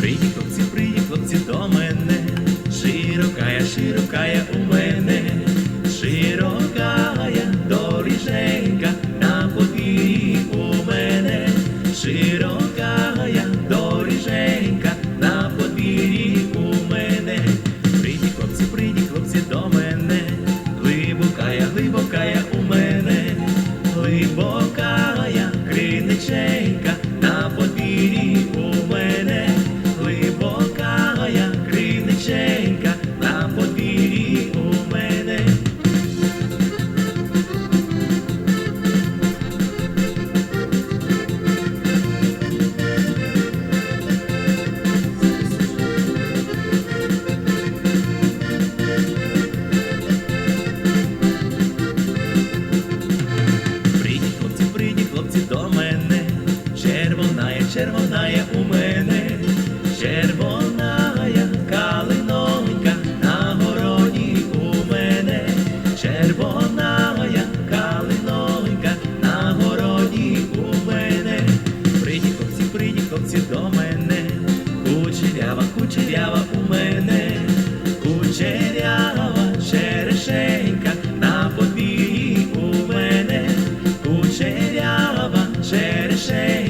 Прийдіть, хлопці, прийдіть, хлопці, до мене. Широкая, широкая мене, глибокая Червоная, у мене, червоная калинонька на городі у мене, червоная калинонька на городі у мене. Прийдіть, хлопці, прийдіть, хлопці, до мене. Кучерява, кучерява у мене, кучерява черешенька на подвір'ї у мене, кучерява черешенька